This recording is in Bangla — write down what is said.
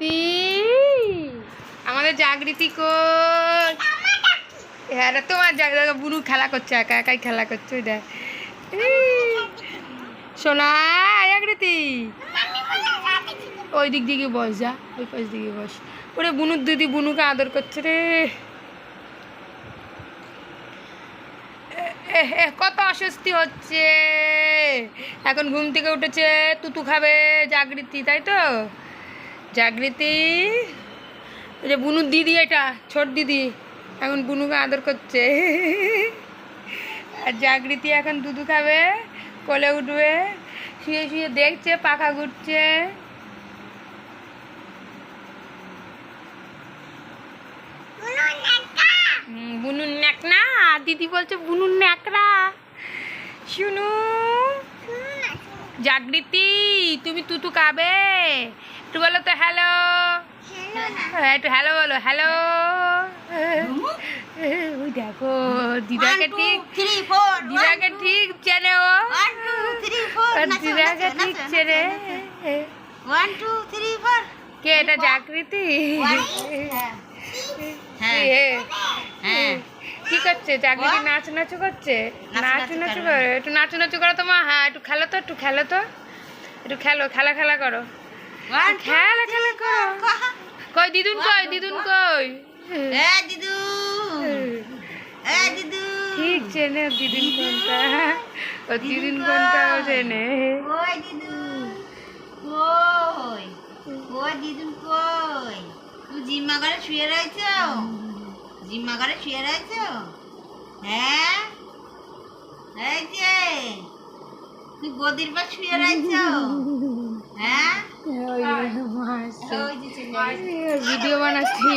জাগৃতি। আমাদের জাগৃতি কই? হ্যাঁ তোমার জাগৃতি বুনু খেলা করছে, একা একাই খেলা করছে দেখ। সোনা জাগৃতি। ওই দিক দিকে বস, যা, ওই পাশ দিকে বস। ওরে, বুনুর দিদি বুনুকে আদর করছে রে। কত অস্বস্তি হচ্ছে। এখন ঘুম থেকে উঠেছে, তুতু খাবে জাগৃতি, তাই তো? জাগৃতি ওই যে বুনুর দিদি এটা ছোট দিদি এখন বুনুকে আদর করছে। আর জাগৃতি এখন দুধু খাবে কোলে উঠবে শুয়ে শুয়ে দেখছে পাখা ঘুরছে। বুনুর ন্যাকনা দিদি বলছে বুনুর ন্যাকড়া। শুনু জাগৃতি তুমি তুতু খাবে। একটু বলো তো হ্যালো হ্যাঁ একটু হ্যালো বলো হ্যালো ওই দেখো দিদাকে ঠিক দিদাকে ঠিক চেনে ও। দিদাকে ঠিক চেনে। কে এটা জাগৃতি? হ্যাঁ। হ্যাঁ। কি করছে? জাগৃতি নাচ নাচু করছে? নাচ নাচু। করে। একটু নাচ নাচু করো তোমার হ্যাঁ একটু খেলো তো একটু খেলো তো। একটু খেলো খেলা খেলা করো। খেলা খেলা করো। কই দিদুন কই দিদুন কই? ঠিক চেনে দিদিন কোনটা? ও দিদিন কোনটা ও চেনে? জিম্মা করে শুয়ে রয়েছ? জিম্মা করে শুয়ে রয়েছ? হ্যাঁ? এই যে। তুই গদির পর শুয়ে রয়েছ? হ্যাঁ। ভিডিও বানাচ্ছি।